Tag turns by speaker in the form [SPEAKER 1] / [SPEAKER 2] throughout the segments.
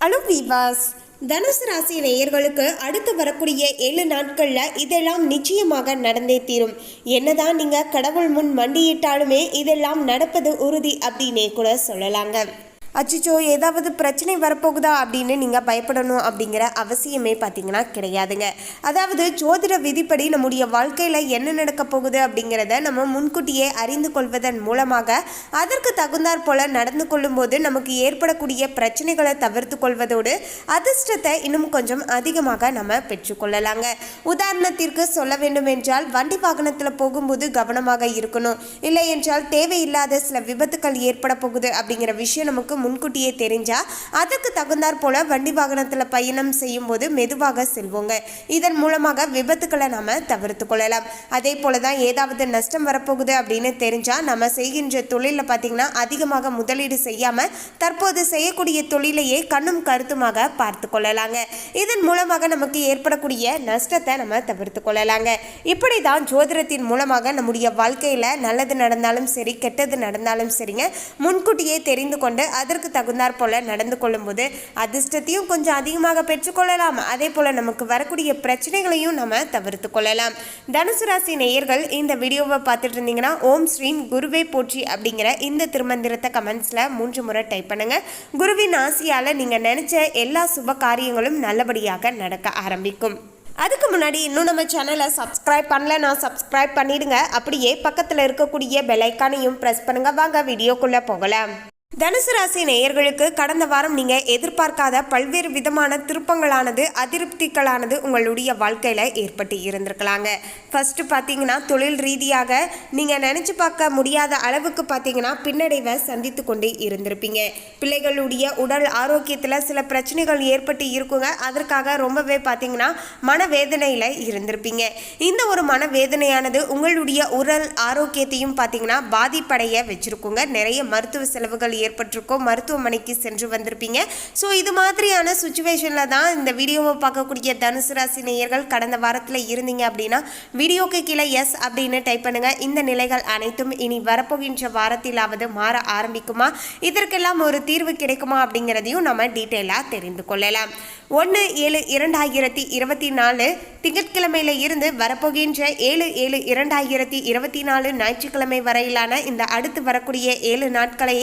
[SPEAKER 1] Hello விவாஸ். தனுசு ராசி நேயர்களுக்கு அடுத்து வரக்கூடிய ஏழு நாட்களில் இதெல்லாம் நிச்சயமாக நடந்தே தீரும். என்னதான் நீங்கள் கடவுள் முன் மண்டியிட்டாலுமே இதெல்லாம் நடப்பது உறுதி அப்படின்னே கூட சொல்லலாங்க. அச்சிச்சோ ஏதாவது பிரச்சனை வரப்போகுதா அப்படின்னு நீங்கள் பயப்படணும் அப்படிங்கிற அவசியமே பார்த்தீங்கன்னா கிடையாதுங்க. அதாவது ஜோதிட விதிப்படி நம்முடைய வாழ்க்கையில் என்ன நடக்க போகுது அப்படிங்கிறத நம்ம முன்கூட்டியே அறிந்து கொள்வதன் மூலமாக அதற்கு தகுந்தாற் போல நடந்து கொள்ளும்போது நமக்கு ஏற்படக்கூடிய பிரச்சனைகளை தவிர்த்து கொள்வதோடு அதிர்ஷ்டத்தை இன்னும் கொஞ்சம் அதிகமாக நம்ம பெற்றுக்கொள்ளலாங்க உதாரணத்திற்கு சொல்ல வேண்டும் என்றால் வண்டி வாகனத்தில் போகும்போது கவனமாக இருக்கணும். இல்லை என்றால் தேவையில்லாத சில விபத்துக்கள் ஏற்பட போகுது அப்படிங்கிற விஷயம் நமக்கு முன்கூட்டியே தெரிஞ்சா அதுக்கு தகுந்தாற் போல வண்டி வாகனத்தில் பயணம் செய்யும்போது மெதுவாக செல்வோங்க. இதன் மூலமாக விபத்துக்களை நாம் தவிர்த்து கொள்ளலாம். அதே போல தான் ஏதாவது நஷ்டம் வரப்போகுது அப்படின்னு தெரிஞ்சால் நம்ம செய்கின்ற தொழிலில் பார்த்தீங்கன்னா அதிகமாக முதலீடு செய்யாமல் தற்போது செய்யக்கூடிய தொழிலையே கண்ணும் கருத்துமாக பார்த்து கொள்ளலாங்க. இதன் மூலமாக நமக்கு ஏற்படக்கூடிய நஷ்டத்தை நம்ம தவிர்த்து கொள்ளலாங்க. இப்படி தான் ஜோதிடத்தின் மூலமாக நம்முடைய வாழ்க்கையில் நல்லது நடந்தாலும் சரி கெட்டது நடந்தாலும் சரிங்க முன்கூட்டியே தெரிந்து கொண்டு அதற்கு தகுந்தாற் போல நடந்து கொள்ளும்போது அதிர்ஷ்டத்தையும் கொஞ்சம் அதிகமாக பெற்றுக்கொள்ளலாம். அதே போல நமக்கு வரக்கூடிய பிரச்சனைகளையும் நம்ம தவிர்த்து கொள்ளலாம். தனுசு ராசி நேயர்கள் இந்த வீடியோவை பார்த்துட்டு இருந்தீங்கன்னா ஓம் ஸ்ரீம் குருவே போற்றி அப்படிங்கிற இந்த திருமந்திரத்தை கமெண்ட்ஸில் மூன்று முறை டைப் பண்ணுங்க. குருவின் ஆசையால் நீங்கள் நினைச்ச எல்லா சுப காரியங்களும் நல்லபடியாக நடக்க ஆரம்பிக்கும். அதுக்கு முன்னாடி இன்னும் நம்ம சேனலை சப்ஸ்கிரைப் பண்ணல நான் சப்ஸ்கிரைப் பண்ணிடுங்க. அப்படியே பக்கத்தில் இருக்கக்கூடிய பெல் ஐக்கானையும் ப்ரெஸ் பண்ணுங்க. வாங்க வீடியோக்குள்ளே போகலாம். தனுசு ராசி நேயர்களுக்கு கடந்த வாரம் நீங்கள் எதிர்பார்க்காத பல்வேறு விதமான திருப்பங்களானது அதிருப்திகளானது உங்களுடைய வாழ்க்கையில் ஏற்பட்டு இருந்திருக்கலாங்க. ஃபர்ஸ்ட் பார்த்தீங்கன்னா தொழில் ரீதியாக நீங்கள் நினச்சி பார்க்க முடியாத அளவுக்கு பார்த்தீங்கன்னா பின்னடைவை சந்தித்து கொண்டே இருந்திருப்பீங்க. பிள்ளைகளுடைய உடல் ஆரோக்கியத்தில் சில பிரச்சனைகள் ஏற்பட்டு இருக்குங்க. அதற்காக ரொம்பவே பார்த்தீங்கன்னா மனவேதனையில் இருந்திருப்பீங்க. இந்த ஒரு மனவேதனையானது உங்களுடைய உடல் ஆரோக்கியத்தையும் பார்த்தீங்கன்னா பாதிப்படைய வச்சிருக்குங்க. நிறைய மருத்துவ செலவுகள் ஏற்பட்டிருக்கோம் மருத்துவமனைக்கு சென்று வந்திருப்பீங்க. ஸோ இது மாதிரியான சுச்சுவேஷனில் தான் இந்த வீடியோவை பார்க்கக்கூடிய தனுசு ராசி நேயர்கள் கடந்த வாரத்தில் இருந்தீங்க அப்படின்னா வீடியோக்கு கீழே எஸ் அப்படின்னு டைப் பண்ணுங்க. இந்த நிலைகள் அனைத்தும் இனி வரப்போகின்ற வாரத்திலாவது மாற ஆரம்பிக்குமா? இதற்கெல்லாம் ஒரு தீர்வு கிடைக்குமா அப்படிங்கிறதையும் நம்ம டீட்டெயிலாக தெரிந்து கொள்ளலாம். ஒன்று ஏழு இரண்டாயிரத்தி இருபத்தி நாலு திங்கட்கிழமையில இருந்து வரப்போகின்ற ஏழு ஏழு இரண்டாயிரத்தி இருபத்தி நாலு ஞாயிற்றுக்கிழமை வரையிலான இந்த அடுத்து வரக்கூடிய ஏழு நாட்களை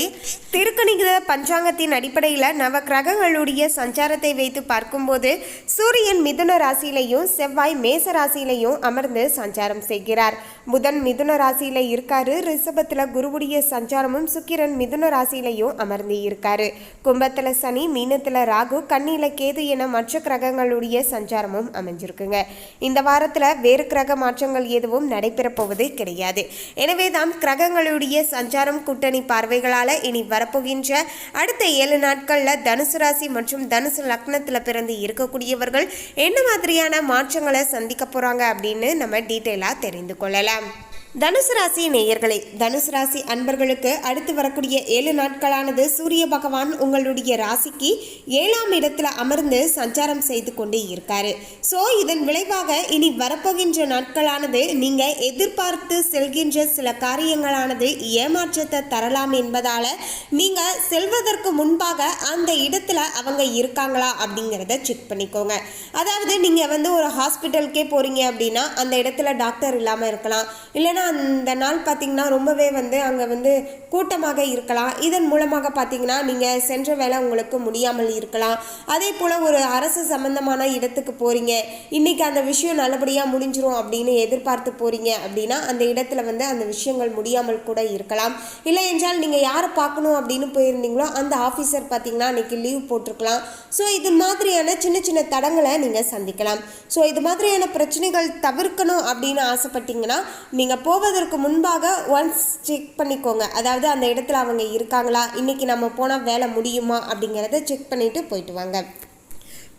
[SPEAKER 1] திருக்கணித பஞ்சாங்கத்தின் அடிப்படையில் நவ கிரகங்களுடைய சஞ்சாரத்தை வைத்து பார்க்கும்போது சூரியன் மிதுன ராசியிலையும் செவ்வாய் மேச ராசியிலையும் அமர்ந்து சஞ்சாரம் செய்கிறார். புதன் மிதுன ராசியில இருக்காரு. ரிஷபத்தில் குருவுடைய சஞ்சாரமும் சுக்கிரன் மிதுன ராசியிலையும் அமர்ந்து இருக்காரு. கும்பத்தில் சனி மீனத்தில் ராகு கண்ணில கேது என மற்ற கிரகங்களுடைய சஞ்சாரமும் அமைஞ்சிருக்குங்க. இந்த வாரத்தில் வேறு கிரக மாற்றங்கள் எதுவும் நடைபெறப்போவது கிடையாது. எனவே தான் கிரகங்களுடைய சஞ்சாரம் கூட்டணி பார்வைகளால் இனி வரப்போகின்ற அடுத்த ஏழு நாட்களில் தனுசு ராசி மற்றும் தனுசு லக்னத்தில் பிறந்து இருக்கக்கூடியவர்கள் என்ன மாதிரியான மாற்றங்களை சந்திக்க போகிறாங்க அப்படின்னு நம்ம டீட்டெயிலாக தெரிந்து கொள்ளலாம். தனுசு ராசி நேயர்களே தனுசு ராசி அன்பர்களுக்கு அடுத்து வரக்கூடிய ஏழு நாட்களானது சூரிய பகவான் உங்களுடைய ராசிக்கு ஏழாம் இடத்துல அமர்ந்து சஞ்சாரம் செய்து கொண்டு இருக்காரு. ஸோ இதன் விளைவாக இனி வரப்போகின்ற நாட்களானது நீங்க எதிர்பார்த்து செல்கின்ற சில காரியங்களானது ஏமாற்றத்தை தரலாம் என்பதால நீங்க செல்வதற்கு முன்பாக அந்த இடத்துல அவங்க இருக்காங்களா அப்படிங்கிறத செக் பண்ணிக்கோங்க. அதாவது நீங்க வந்து ஒரு ஹாஸ்பிட்டலுக்கே போறீங்க அப்படின்னா அந்த இடத்துல டாக்டர் இல்லாமல் இருக்கலாம். இல்லைன்னா அந்த நாள் பார்த்தீங்கன்னா ரொம்பவே வந்து அங்கே வந்து கூட்டமாக இருக்கலாம். இதன் மூலமாக பார்த்தீங்கன்னா நீங்கள் சென்ற வேலை உங்களுக்கு முடியாமல் இருக்கலாம். அதே போல் ஒரு அரசு சம்பந்தமான இடத்துக்கு போகிறீங்க இன்றைக்கி அந்த விஷயம் நல்லபடியாக முடிஞ்சிரும் அப்படின்னு எதிர்பார்த்து போகிறீங்க அப்படின்னா அந்த இடத்துல வந்து அந்த விஷயங்கள் முடியாமல் கூட இருக்கலாம். இல்லை என்றால் நீங்கள் யாரை பார்க்கணும் அப்படின்னு போயிருந்தீங்களோ அந்த ஆஃபீஸர் பார்த்தீங்கன்னா அன்றைக்கி லீவ் போட்டிருக்கலாம். ஸோ இது மாதிரியான சின்ன சின்ன தடங்களை நீங்கள் சந்திக்கலாம். ஸோ இது மாதிரியான பிரச்சனைகள் தவிர்க்கணும் அப்படின்னு ஆசைப்பட்டீங்கன்னா நீங்கள் போவதற்கு முன்பாக ஒன்ஸ் செக் பண்ணிக்கோங்க. அதாவது அந்த இடத்துல அவங்க இருக்காங்களா? இன்றைக்கி நம்ம போனால் வேலை முடியுமா அப்படிங்கிறத செக் பண்ணிவிட்டு போயிட்டு வாங்க.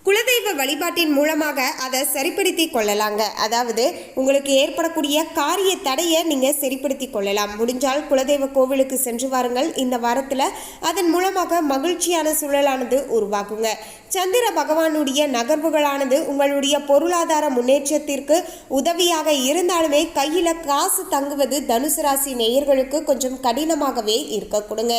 [SPEAKER 1] குலதெய்வ வழிபாட்டின் மூலமாக அதை சரிப்படுத்தி கொள்ளலாங்க. அதாவது உங்களுக்கு ஏற்படக்கூடிய காரிய தடையை நீங்கள் சரிப்படுத்தி கொள்ளலாம். முடிஞ்சால் குலதெய்வ கோவிலுக்கு சென்று வாருங்கள். இந்த வாரத்தில் அதன் மூலமாக மகிழ்ச்சியான சூழலானது உருவாகுங்க. சந்திர பகவானுடைய நகர்வுகளானது உங்களுடைய பொருளாதார முன்னேற்றத்திற்கு உதவியாக இருந்தாலுமே கையில் காசு தங்குவது தனுசு ராசி நேயர்களுக்கு கொஞ்சம் கடினமாகவே இருக்க கொடுங்க.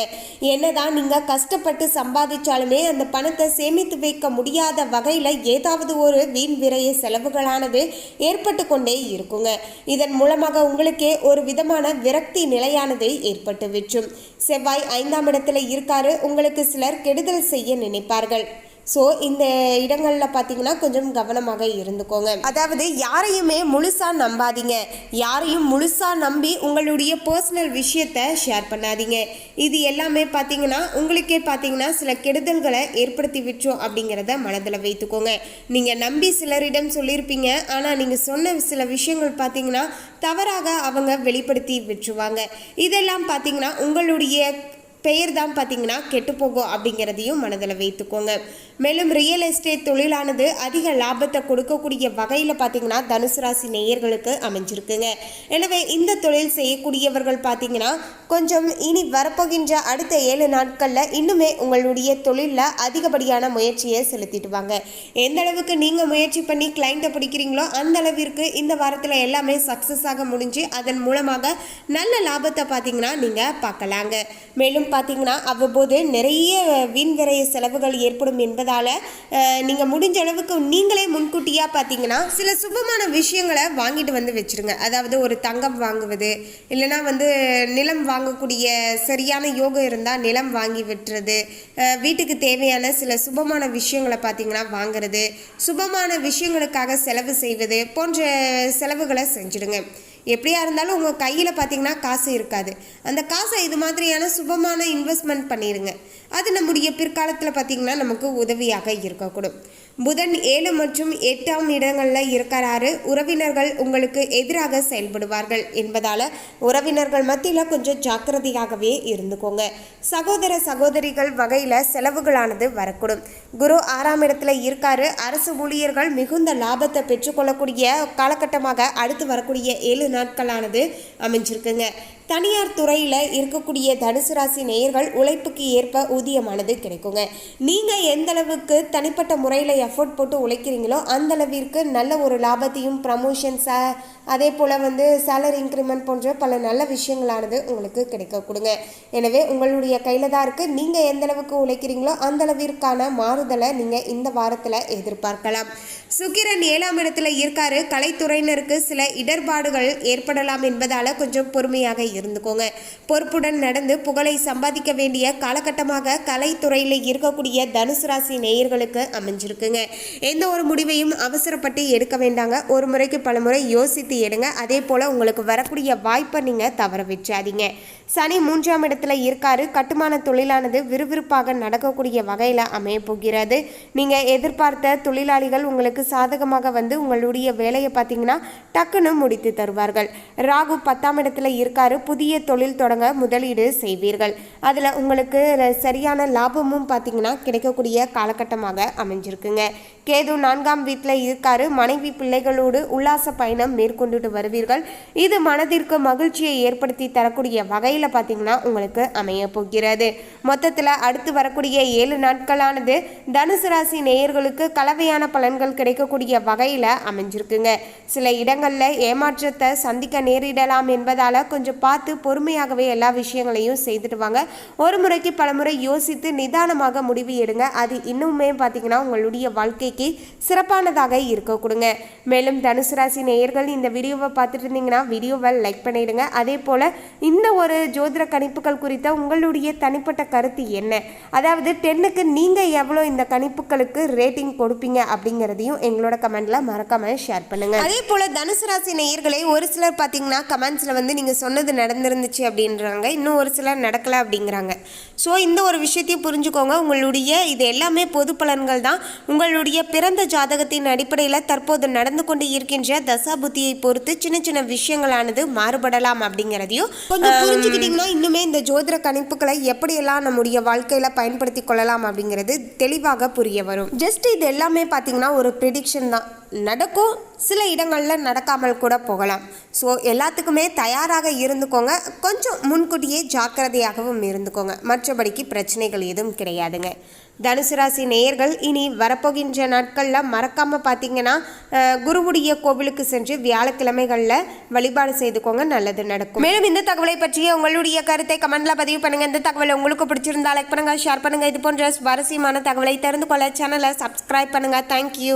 [SPEAKER 1] என்னதான் நீங்கள் கஷ்டப்பட்டு சம்பாதிச்சாலுமே அந்த பணத்தை சேமித்து வைக்க முடியாத வகையில் ஏதாவது ஒரு வீண் விரைய செலவுகளானது ஏற்பட்டு கொண்டே இருக்குங்க. இதன் மூலமாக உங்களுக்கே ஒரு விதமான விரக்தி நிலையானது ஏற்பட்டு விற்றும் செவ்வாய் ஐந்தாம் இடத்துல இருக்காரு. உங்களுக்கு சிலர் கெடுதல் செய்ய நினைப்பார்கள். ஸோ இந்த இடங்களில் பார்த்தீங்கன்னா கொஞ்சம் கவனமாக இருந்துக்கோங்க. அதாவது யாரையுமே முழுசாக நம்பாதீங்க. யாரையும் முழுசாக நம்பி உங்களுடைய பர்சனல் விஷயத்தை ஷேர் பண்ணாதீங்க. இது எல்லாமே பார்த்தீங்கன்னா உங்களுக்கே பார்த்தீங்கன்னா சில கெடுதல்களை ஏற்படுத்தி விட்டுரும் அப்படிங்கிறத மனதில் வைத்துக்கோங்க. நீங்கள் நம்பி சிலரிடம் சொல்லியிருப்பீங்க ஆனால் நீங்கள் சொன்ன சில விஷயங்கள் பார்த்தீங்கன்னா தவறாக அவங்க வெளிப்படுத்தி விட்டுருவாங்க. இதெல்லாம் பார்த்தீங்கன்னா உங்களுடைய பெயர் தான் பார்த்தீங்கன்னா கெட்டுப்போகும் அப்படிங்கிறதையும் மனதில் வைத்துக்கோங்க. மேலும் ரியல் எஸ்டேட் தொழிலானது அதிக லாபத்தை கொடுக்கக்கூடிய வகையில் பார்த்தீங்கன்னா தனுசு ராசி நேயர்களுக்கு அமைஞ்சிருக்குங்க. எனவே இந்த தொழில் செய்யக்கூடியவர்கள் பார்த்தீங்கன்னா கொஞ்சம் இனி வரப்போகின்ற அடுத்த ஏழு நாட்களில் இன்னுமே உங்களுடைய தொழிலில் அதிகப்படியான முயற்சியை செலுத்திட்டு வாங்க. எந்த அளவுக்கு நீங்கள் முயற்சி பண்ணி கிளைண்ட்டை பிடிக்கிறீங்களோ அந்த அளவிற்கு இந்த வாரத்தில் எல்லாமே சக்ஸஸ் ஆக முடிஞ்சு அதன் மூலமாக நல்ல லாபத்தை பார்த்தீங்கன்னா நீங்கள் பார்க்கலாங்க. மேலும் பார்த்தீங்கன்னா அவ்வப்போது நிறைய வீண்விரைய செலவுகள் ஏற்படும் என்பதால் நீங்கள் முடிஞ்ச அளவுக்கு நீங்களே முன்கூட்டியாக பார்த்தீங்கன்னா சில சுபமான விஷயங்களை வாங்கிட்டு வந்து வச்சிருங்க. அதாவது ஒரு தங்கம் வாங்குவது இல்லைன்னா வந்து நிலம் வாங்கக்கூடிய சரியான யோகம் இருந்தால் நிலம் வாங்கி விட்டுறது வீட்டுக்கு தேவையான சில சுபமான விஷயங்களை பார்த்தீங்கன்னா வாங்குறது சுபமான விஷயங்களுக்காக செலவு செய்வது போன்ற செலவுகளை செஞ்சுடுங்க. எப்படியா இருந்தாலும் உங்கள் கையில் பார்த்தீங்கன்னா காசு இருக்காது. அந்த காசை இது மாதிரியான சுபமான இன்வெஸ்ட்மெண்ட் பண்ணிடுங்க அது நம்முடைய பிற்காலத்தில் பார்த்தீங்கன்னா நமக்கு உதவியாக இருக்கக்கூடும். புதன் ஏழு மற்றும் எட்டாம் இடங்களில் இருக்கிறாரு. உறவினர்கள் உங்களுக்கு எதிராக செயல்படுவார்கள் என்பதால் உறவினர்கள் மத்தியில் கொஞ்சம் ஜாக்கிரதையாகவே இருந்துக்கோங்க. சகோதர சகோதரிகள் வகையில் செலவுகளானது வரக்கூடும். குரு ஆறாம் இடத்துல இருக்காரு. அரசு ஊழியர்கள் மிகுந்த லாபத்தை பெற்றுக்கொள்ளக்கூடிய காலகட்டமாக அடுத்து வரக்கூடிய ஏழு நாட்களானது அமைஞ்சிருக்குங்க. தனியார் துறையில் இருக்கக்கூடிய தனுசு ராசி நேயர்கள் உழைப்புக்கு ஏற்ப ஊதியமானது கிடைக்குங்க. நீங்கள் எந்த அளவுக்கு தனிப்பட்ட முறையில் எஃபோர்ட் போட்டு உழைக்கிறீங்களோ அந்த அளவிற்கு நல்ல ஒரு லாபத்தையும் ப்ரமோஷன்ஸாக அதே போல் வந்து சேலரி இன்க்ரிமெண்ட் போன்ற பல நல்ல விஷயங்களானது உங்களுக்கு கிடைக்க கொடுங்க. எனவே உங்களுடைய கையில் தான் இருக்குது நீங்கள் எந்த அளவுக்கு உழைக்கிறீங்களோ அந்த அளவிற்கான மாறுதலை நீங்கள் இந்த வாரத்தில் எதிர்பார்க்கலாம். சுக்கிரன் ஏழாம் இடத்துல இருக்காரு. கலைத்துறையினருக்கு சில இடர்பாடுகள் ஏற்படலாம் என்பதால் கொஞ்சம் பொறுமையாக இருந்துக்கோங்க. பொறுப்புடன் நடந்து புகழை சம்பாதிக்க வேண்டிய காலகட்டமாக கலைத்துறையில் இருக்கக்கூடிய தனுசு ராசி நேயர்களுக்கு அமைஞ்சிருக்குங்க. எந்த ஒரு முடிவையும் அவசரப்பட்டு எடுக்க வேண்டாங்க. ஒரு முறைக்கு பல முறை யோசித்து எடுங்க. அதே போல் உங்களுக்கு வரக்கூடிய வாய்ப்பை நீங்கள் தவற வச்சாதீங்க சனி மூன்றாம் இடத்துல இருக்காரு. கட்டுமான தொழிலானது விறுவிறுப்பாக நடக்கக்கூடிய வகையில் அமைய போகிறது. நீங்கள் எதிர்பார்த்த தொழிலாளிகள் உங்களுக்கு சாதகமாக வந்து உங்களுடைய வேலையை பார்த்தீங்கன்னா டக்குன்னு முடித்து தருவார்கள். ராகு பத்தாம் இடத்துல இருக்காரு. புதிய தொழில் தொடங்க முதலீடு செய்வீர்கள். அதில் உங்களுக்கு சரியான லாபமும் பார்த்தீங்கன்னா கிடைக்கக்கூடிய காலகட்டமாக அமைஞ்சிருக்குங்க. கேது நான்காம் வீட்டில் இருக்காரு. மனைவி பிள்ளைகளோடு உல்லாச பயணம் மேற்கொண்டுட்டு வருவீர்கள். இது மனதிற்கு மகிழ்ச்சியை ஏற்படுத்தி தரக்கூடிய வகையில் பார்த்தீங்கன்னா உங்களுக்கு அமைய போகிறது. மொத்தத்தில் அடுத்து வரக்கூடிய ஏழு நாட்களானது தனுசு ராசி நேயர்களுக்கு கலவையான பலன்கள் கிடைக்கக்கூடிய வகையில் அமைஞ்சிருக்குங்க. சில இடங்களில் ஏமாற்றத்தை சந்திக்க நேரிடலாம் என்பதால் கொஞ்சம் பார்த்து பார்த்து பொறுமையாகவே எல்லா விஷயங்களையும் செய்துட்டு வாங்க. ஒரு முறைக்கு பல முறை யோசித்து நிதானமாக முடிவு எடுங்க. அது இன்னுமே பார்த்தீங்கன்னா உங்களுடைய வாழ்க்கைக்கு சிறப்பானதாக இருக்க கொடுங்க. மேலும் தனுசு ராசி நேயர்கள் இந்த வீடியோவை பார்த்துட்டு இருந்தீங்கன்னா வீடியோவை லைக் பண்ணிடுங்க. அதே போல் இந்த ஒரு ஜோதிட கணிப்புகள் குறித்த உங்களுடைய தனிப்பட்ட கருத்து என்ன? அதாவது டென்னுக்கு நீங்கள் எவ்வளோ இந்த கணிப்புகளுக்கு ரேட்டிங் கொடுப்பீங்க அப்படிங்கிறதையும் எங்களோட கமெண்ட்ல மறக்காம ஷேர் பண்ணுங்க. அதே போல் தனுசு ராசி நேயர்களை ஒரு சிலர் பார்த்தீங்கன்னா கமெண்ட்ஸில் வந்து நீங்கள் சொன்னது நடந்திருந்துச்சு அப்படின்றாங்க. இன்னும் ஒரு சிலர் நடக்கலை அப்படிங்கிறாங்க. ஸோ இந்த ஒரு விஷயத்தையும் புரிஞ்சுக்கோங்க. உங்களுடைய இது எல்லாமே பொது பலன்கள் தான். உங்களுடைய பிறந்த ஜாதகத்தின் அடிப்படையில் தற்போது நடந்து கொண்டு இருக்கின்ற தசாபுத்தியை பொறுத்து சின்ன சின்ன விஷயங்களானது மாறுபடலாம் அப்படிங்கிறதையும் கொஞ்சம் புரிஞ்சுக்கிட்டிங்கன்னா இன்னுமே இந்த ஜோதிட கணிப்புகளை எப்படியெல்லாம் நம்முடைய வாழ்க்கையில் பயன்படுத்தி கொள்ளலாம் அப்படிங்கிறது தெளிவாக புரிய வரும். ஜஸ்ட் இது எல்லாமே பார்த்தீங்கன்னா ஒரு ப்ரிடிக்ஷன் தான். நடக்கும். சில இடங்களில் நடக்காமல் கூட போகலாம். ஸோ எல்லாத்துக்குமே தயாராக இருந்துக்கோங்க. கொஞ்சம் முன்கூட்டியே ஜாக்கிரதையாகவும் இருந்துக்கோங்க. மற்றபடிக்கு பிரச்சனைகள் எதுவும் கிடையாதுங்க. தனுசு ராசி நேயர்கள் இனி வரப்போகின்ற நாட்களில் மறக்காமல் பார்த்தீங்கன்னா குருவுடைய கோவிலுக்கு சென்று வியாழக்கிழமைகளில் வழிபாடு செய்துக்கோங்க. நல்லது நடக்கும். மேலும் இந்த தகவலை பற்றிய உங்களுடைய கருத்தை கமெண்ட்டில் பதிவு பண்ணுங்கள் இந்த தகவலை உங்களுக்கு பிடிச்சிருந்தா லைக் பண்ணுங்கள் ஷேர் பண்ணுங்கள் இது போன்ற சுவாரஸ்யமான தகவலை தெரிந்து கொள்ள சேனலை சப்ஸ்கிரைப் பண்ணுங்கள் தேங்க்யூ